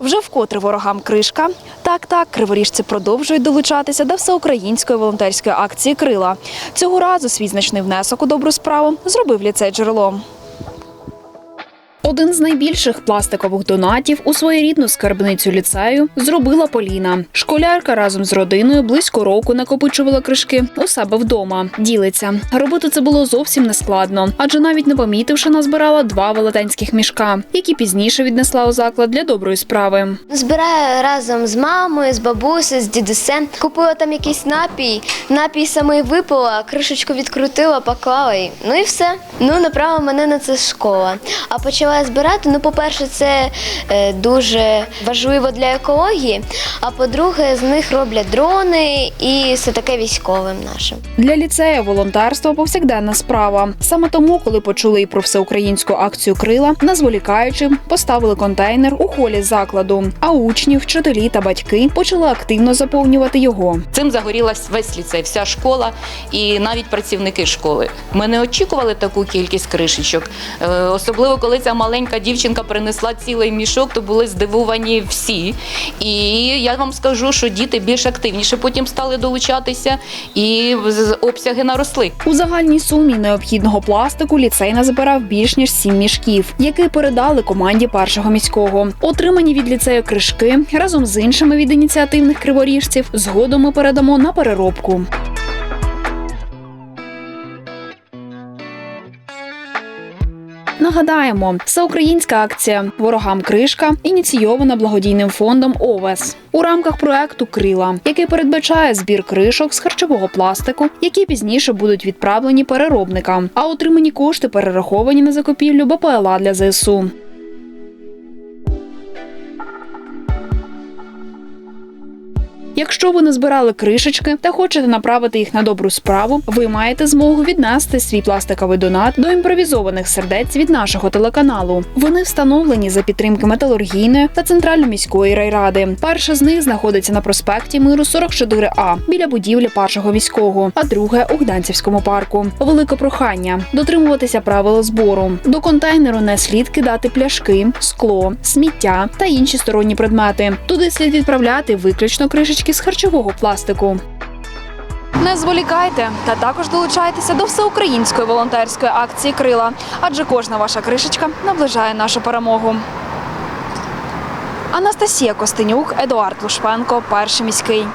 Вже вкотре ворогам кришка. Так, так, криворіжці продовжують долучатися до всеукраїнської волонтерської акції Крила. Цього разу свій значний внесок у добру справу зробив ліцей джерело. Один з найбільших пластикових донатів у своєрідну скарбницю ліцею зробила Поліна. Школярка разом з родиною близько року накопичувала кришки у себе вдома. Ділиться. Робити це було зовсім нескладно, адже навіть не помітивши, назбирала два велетенських мішка, які пізніше віднесла у заклад для доброї справи. Збираю разом з мамою, з бабусею, з дідусем. Купила там якийсь напій, напій саме випила, кришечку відкрутила, поклала і ну і все. Ну направила мене на це школа. А почала я збирати. Ну, по-перше, це е, дуже важливо для екології. А по-друге, з них роблять дрони і все таке військовим нашим. Для ліцею волонтерство повсякденна справа. Саме тому, коли почули і про всеукраїнську акцію Крила, не зволікаючи, поставили контейнер у холі закладу. А учні, вчителі та батьки почали активно заповнювати його. Цим загорілась весь ліцей, вся школа і навіть працівники школи. Ми не очікували таку кількість кришечок. Е, Особливо коли ця маленька дівчинка принесла цілий мішок, то були здивовані всі. І я вам скажу, що діти більш активніше потім стали долучатися, і обсяги наросли. У загальній сумі необхідного пластику ліцей назбирав більш ніж сім мішків, які передали команді першого міського. Отримані від ліцею кришки разом з іншими від ініціативних криворіжців згодом ми передамо на переробку. Нагадаємо, всеукраїнська акція Ворогам кришка ініційована благодійним фондом ОВЕС у рамках проекту Крила, який передбачає збір кришок з харчового пластику, які пізніше будуть відправлені переробникам, а отримані кошти перераховані на закупівлю БПЛА для ЗСУ. Якщо ви не збирали кришечки та хочете направити їх на добру справу, ви маєте змогу віднести свій пластиковий донат до імпровізованих сердець від нашого телеканалу. Вони встановлені за підтримки металургійної та центрально-міської райради. Перша з них знаходиться на проспекті Миру 44А біля будівлі першого міського, а друге у Гданцівському парку. Велике прохання дотримуватися правил збору. До контейнеру не слід кидати пляшки, скло, сміття та інші сторонні предмети. Туди слід відправляти виключно кришечки з харчового пластику. Не зволікайте та також долучайтеся до всеукраїнської волонтерської акції Крила, адже кожна ваша кришечка наближає нашу перемогу. Анастасія Костенюк, Едуард Лушпенко, перший міський.